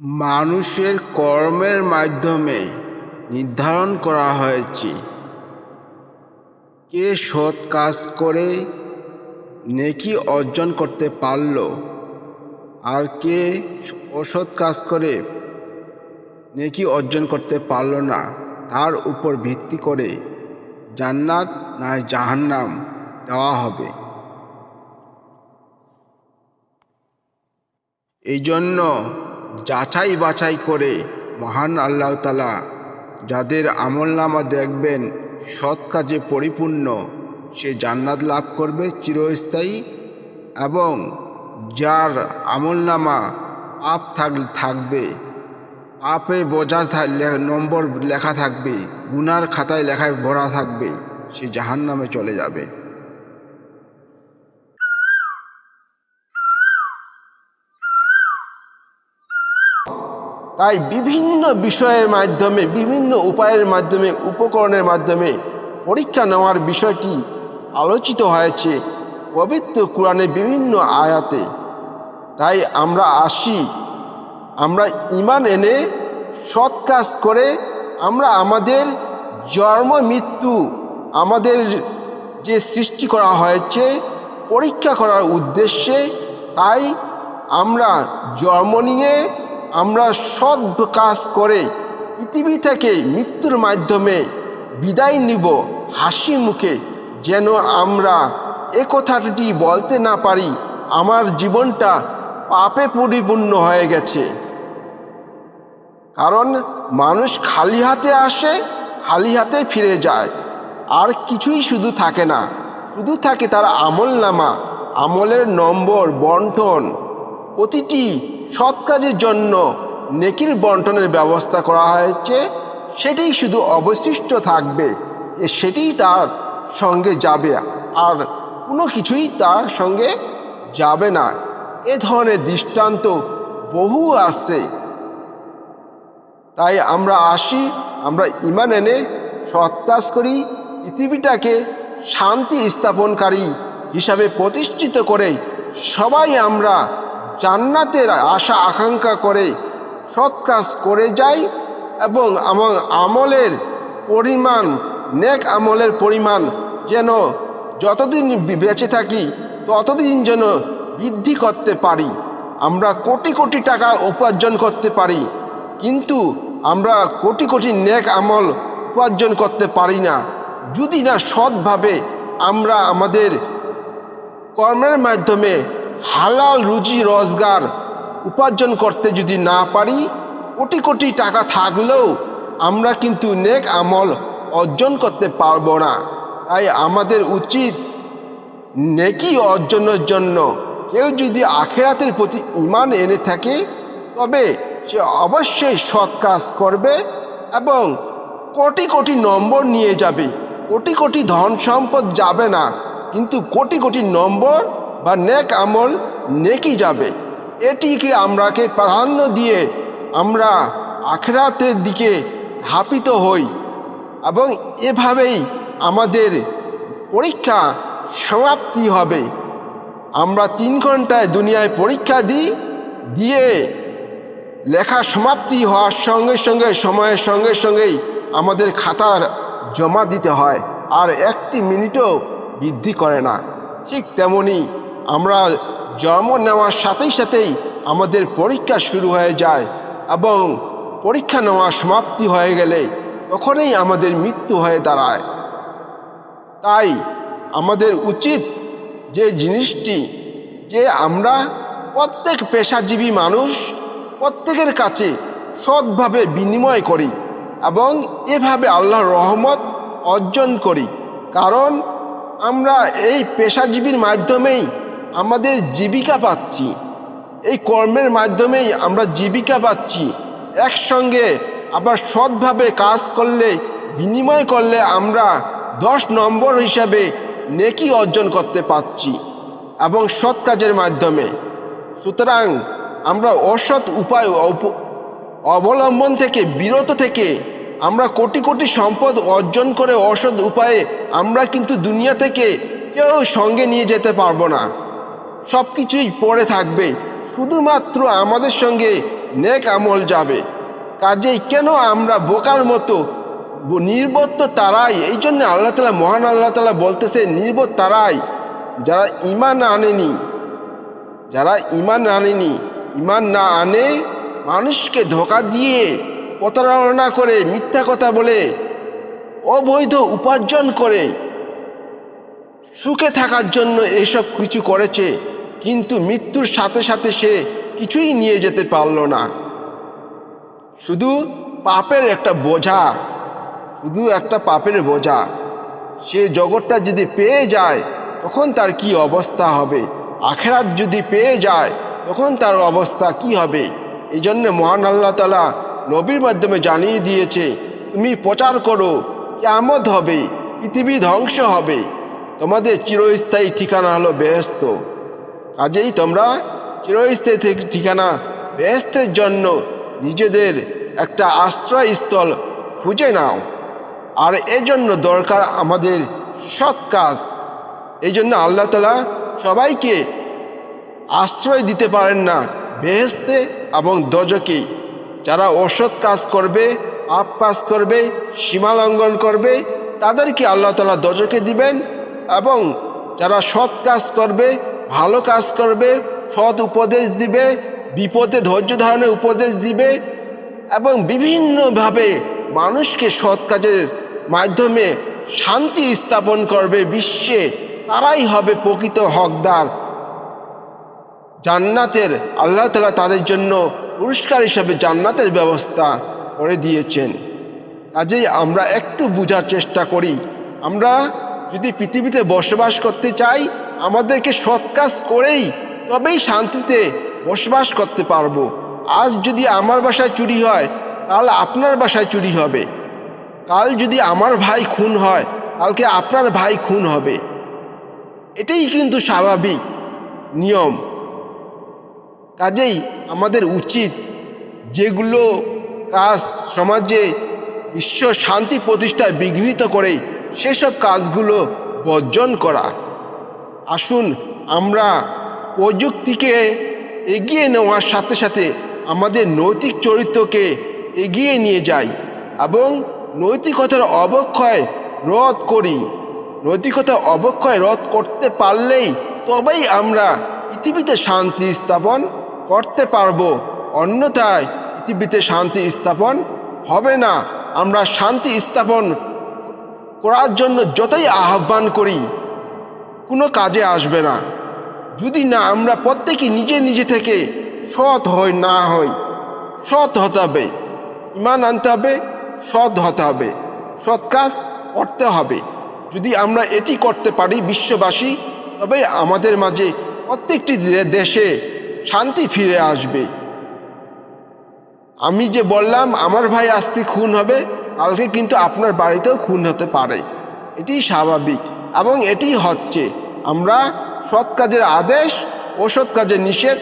মানুষের কর্মের মাধ্যমে নির্ধারণ করা হয়েছে। কে সৎ কাজ করে, নেকি অর্জন করতে পারল, আর কে অসৎ কাজ করে, নেকি অর্জন করতে পারল না, তার উপর ভিত্তি করে জান্নাত না জাহান্নাম দেওয়া হবে। এই জন্য যাচাই বাছাই করে মহান আল্লাহ তালা যাদের আমলনামা দেখবেন সৎ কাজে পরিপূর্ণ, সে জান্নাত লাভ করবে চিরস্থায়ী এবং যার আমলনামা পাপ থাক, থাকবে, পাপে বোঝা নম্বর লেখা থাকবে, গুনার খাতায় লেখায় ভরা থাকবে, সে জাহান নামে চলে যাবে। তাই বিভিন্ন বিষয়ের মাধ্যমে, বিভিন্ন উপায়ের মাধ্যমে, উপকরণের মাধ্যমে পরীক্ষা নেওয়ার বিষয়টি আলোচিত হয়েছে পবিত্র কোরআনে বিভিন্ন আয়াতে। তাই আমরা আসি, আমরা ইমান এনে সৎ কাজ করে আমরা আমাদের জন্ম, মৃত্যু, আমাদের যে সৃষ্টি করা হয়েছে, পরীক্ষা করার উদ্দেশ্যে তাই আমরা জন্ম নিয়ে আমরা সৎ কাজ করে পৃথিবী থেকে মৃত্যুর মাধ্যমে বিদায় নিব হাসি মুখে, যেন আমরা এ কথাটি বলতে না পারি, আমার জীবনটা পাপে পরিপূর্ণ হয়ে গেছে। কারণ মানুষ খালি হাতে আসে, খালি হাতে ফিরে যায়। আর কিছুই শুধু থাকে না, শুধু থাকে তার আমল নামা আমলের নম্বর, বন্টন। প্রতিটি সৎ কাজের জন্য নেকির বন্টনের ব্যবস্থা করা হয়েছে। সেটাই শুধু অবশিষ্ট থাকবে, এ সেটাই তার সঙ্গে যাবে, আর কোনো কিছুই তার সঙ্গে যাবে না। এ ধরনের দৃষ্টান্ত বহু আছে। তাই আমরা আসি, আমরা ইমান এনে সৎকাজ করি, পৃথিবীটাকে শান্তি স্থাপনকারী হিসাবে প্রতিষ্ঠিত করে সবাই আমরা জান্নাতের আশা, আকাঙ্ক্ষা করে সৎ কাজ করে যাই এবং আমার আমলের পরিমাণ, নেক আমলের পরিমাণ যেন যতদিন বেঁচে থাকি, ততদিন যেন বৃদ্ধি করতে পারি। আমরা কোটি কোটি টাকা উপার্জন করতে পারি, কিন্তু আমরা কোটি কোটি নেক আমল উপার্জন করতে পারি না। যদি না সৎভাবে আমরা আমাদের কর্মের মাধ্যমে হালাল রুজি, রোজগার উপার্জন করতে যদি না পারি, কোটি কোটি টাকা থাকলেও আমরা কিন্তু নেক আমল অর্জন করতে পারব না। তাই আমাদের উচিত নেকি অর্জনের জন্য কেউ যদি আখেরাতের প্রতি ইমান এনে থাকে, তবে সে অবশ্যই সৎ কাজ করবে এবং কোটি কোটি নম্বর নিয়ে যাবে। কোটি কোটি ধন সম্পদ যাবে না, কিন্তু কোটি কোটি নম্বর বা নেক আমল নেকি যাবে। এটিকে আমরাকে প্রাধান্য দিয়ে আমরা আখেরাতের দিকে ধাপিত হই এবং এভাবেই আমাদের পরীক্ষা সমাপ্তি হবে? আমরা তিন ঘন্টায় দুনিয়ায় পরীক্ষা দিই, দিয়ে লেখা সমাপ্তি হওয়ার সঙ্গে সঙ্গে, সময়ের সঙ্গে সঙ্গেই আমাদের খাতার জমা দিতে হয়। আর একটি মিনিটও বৃদ্ধি করে না। ঠিক তেমনি আমরা জন্ম নেওয়ার সাথেই সাথেই আমাদের পরীক্ষা শুরু হয়ে যায় এবং পরীক্ষা নেওয়া সমাপ্তি হয়ে গেলে তখনই আমাদের মৃত্যু হয়ে দাঁড়ায়। তাই আমাদের উচিত যে জিনিসটি, যে আমরা প্রত্যেক পেশাজীবী মানুষ প্রত্যেকের কাছে সৎভাবে বিনিময় করি এবং এভাবে আল্লাহর রহমত অর্জন করি। কারণ আমরা এই পেশাজীবীর মাধ্যমেই আমাদের জীবিকা পাচ্ছি। এই কর্মের মাধ্যমেই আমরা জীবিকা পাচ্ছি। একসঙ্গে আবার সৎভাবে কাজ করলে, বিনিময় করলে আমরা দশ নম্বর হিসাবে নেকি অর্জন করতে পারছি এবং সৎ কাজের মাধ্যমে। সুতরাং আমরা অসৎ উপায় অবলম্বন থেকে, বিরত থেকে আমরা কোটি কোটি সম্পদ অর্জন করে অসৎ উপায়ে আমরা কিন্তু দুনিয়া থেকে কেউ সঙ্গে নিয়ে যেতে পারব না। সব কিছুই পড়ে থাকবে। শুধুমাত্র আমাদের সঙ্গে নেক আমল যাবে। কাজেই কেন আমরা বোকার মতো ব- নির্বোধ তো তারাই? এই জন্য আল্লাহ তালা মহান আল্লাহ তালা বলতেছে, নির্বোধ তারাই যারা ইমান আনেনি। যারা ইমান আনেনি। ইমান না আনে মানুষকে ধোকা দিয়ে প্রতারণা করে, মিথ্যা কথা বলে, অবৈধ উপার্জন করে। সুখে থাকার জন্য এসব কিছু করেছে, কিন্তু মৃত্যুর সাথে সাথে সে কিছুই নিয়ে যেতে পারল না। শুধু পাপের একটা বোঝা, শুধু একটা পাপের বোঝা। সে জগৎটা যদি পেয়ে যায়, তখন তার কি অবস্থা হবে? আখেরাত যদি পেয়ে যায়, তখন তার অবস্থা কি হবে? এই জন্য মহান আল্লাহ তালা নবীর মাধ্যমে জানিয়ে দিয়েছে, তুমি প্রচার করো কেমত হবে, পৃথিবী ধ্বংস হবে। তোমাদের চিরস্থায়ী ঠিকানা হলো বেহস্ত কাজেই তোমরা চিরস্থায়ী ঠিকানা বেহস্তের জন্য নিজেদের একটা আশ্রয়স্থল খুঁজে নাও। আর এজন্য দরকার আমাদের সৎ কাজ। এই জন্য আল্লাহ তালা সবাইকে আশ্রয় দিতে পারেন না বেহেস্তে এবং দজকে। যারা অসৎ কাজ করবে, পাপ কাজ করবে সীমালঙ্ঘন করবে, তাদেরকে আল্লাহ তালা দজকে দিবেন। এবং যারা সৎ কাজ করবে, ভালো কাজ করবে, সৎ উপদেশ দিবে, বিপদে ধৈর্য ধারণের উপদেশ দিবে এবং বিভিন্নভাবে মানুষকে সৎ কাজের মাধ্যমে শান্তি স্থাপন করবে বিশ্বে, তারাই হবে প্রকৃত হকদার। জান্নাতের, আল্লাহ তালা তাদের জন্য পুরস্কার হিসাবে জান্নাতের ব্যবস্থা করে দিয়েছেন। কাজেই আমরা একটু বোঝার চেষ্টা করি। আমরা যদি পৃথিবীতে বসবাস করতে চাই, আমাদেরকে সৎ কাজ করেই তবেই শান্তিতে বসবাস করতে পারব। আজ যদি আমার বাসায় চুরি হয়, কাল আপনার বাসায় চুরি হবে। কাল যদি আমার ভাই খুন হয়, কালকে আপনার ভাই খুন হবে। এটাই কিন্তু স্বাভাবিক নিয়ম। কাজেই আমাদের উচিত যেগুলো কাজ সমাজে বিশ্ব শান্তি প্রতিষ্ঠায় বিঘ্নিত করে সেসব কাজগুলো বর্জন করা। আসুন, আমরা প্রযুক্তিকে এগিয়ে নেওয়ার সাথে সাথে আমাদের নৈতিক চরিত্রকে এগিয়ে নিয়ে যাই এবং নৈতিকতার অবক্ষয় রোধ করি। নৈতিকতার অবক্ষয় রদ করতে পারলেই তবেই আমরা পৃথিবীতে শান্তি স্থাপন করতে পারব। অন্যথায় পৃথিবীতে শান্তি স্থাপন হবে না। আমরা শান্তি স্থাপন করার জন্য যতই আহ্বান করি, কোনো কাজে আসবে না। যদি না, আমরা প্রত্যেকে নিজে নিজে থেকে সৎ হই, না হই, সৎ হতে হবে। ইমান আনতে হবে, সৎ হতে হবে। সৎ কাজ করতে হবে। যদি আমরা এটি করতে পারি বিশ্ববাসী, তবে আমাদের মাঝে প্রত্যেকটি দেশে শান্তি ফিরে আসবে। আমি যে বললাম, আমার ভাই আজকে খুন হবে কালকে কিন্তু আপনার বাড়িতেও খুন হতে পারে। এটি স্বাভাবিক এবং এটি হচ্ছে আমরা সৎ কাজের আদেশ ও সৎ কাজের নিষেধ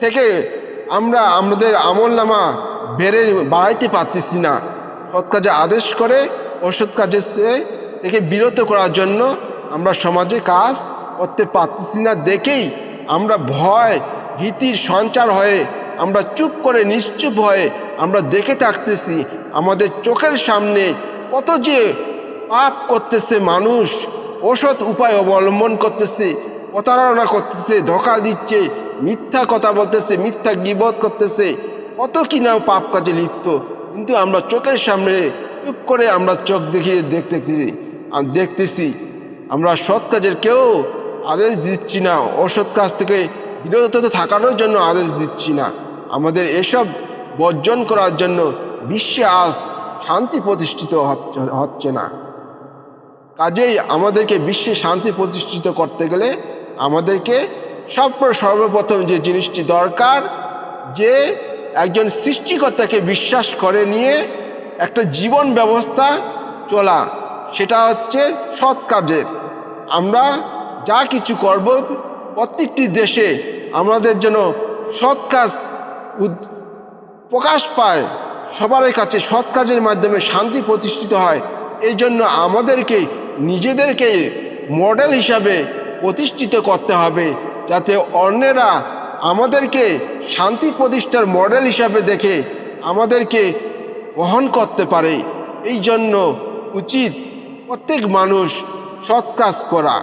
থেকে আমরা আমাদের আমল নামা বেড়ে বাড়াইতে পারতেছি না। সৎ কাজে আদেশ করে কাজের সে- থেকে বিরত করার জন্য আমরা সমাজে কাজ করতে পারতেছি না দেখেই আমরা ভয়, ভীতির সঞ্চার হয়ে আমরা চুপ করে নিশ্চুপ হয়ে আমরা দেখে থাকতেছি, আমাদের চোখের সামনে কত যে পাপ করতেছে মানুষ ওষুধ উপায় অবলম্বন করতেছে, প্রতারণা করতেছে, ধোকা দিচ্ছে, মিথ্যা কথা বলতেছে, মিথ্যা গিবত করতেছে, কত কি না পাপ কাজে লিপ্ত। কিন্তু আমরা চোখের সামনে চুপ করে আমরা চোখ দেখিয়ে দেখতে আম- দেখতেছি আমরা সৎ কাজের কেউ আদেশ দিচ্ছি না, অসৎ কাজ থেকে বিরত থাকানোর জন্য আদেশ দিচ্ছি না। আমাদের এসব বর্জন করার জন্য বিশ্বে আজ শান্তি প্রতিষ্ঠিত হচ্ছে- না। কাজেই আমাদেরকে বিশ্বে শান্তি প্রতিষ্ঠিত করতে গেলে আমাদেরকে সব সর্বপ্রথম যে জিনিসটি দরকার, যে একজন সৃষ্টিকর্তাকে বিশ্বাস করে নিয়ে একটা জীবন ব্যবস্থা চলা, সেটা হচ্ছে সৎ কাজের। আমরা যা কিছু করব প্রত্যেকটি দেশে আমাদের জন্য সৎ কাজ প্রকাশ পায়। সবার কাছে সৎ কাজের মাধ্যমে শান্তি প্রতিষ্ঠিত হয়। এই জন্য আমাদেরকে নিজেদেরকে মডেল হিসাবে প্রতিষ্ঠিত করতে হবে, যাতে অন্যেরা আমাদেরকে শান্তি প্রতিষ্ঠার মডেল হিসাবে দেখে আমাদেরকে গ্রহণ করতে পারে। এই জন্য উচিত প্রত্যেক মানুষ সৎ কাজ করা।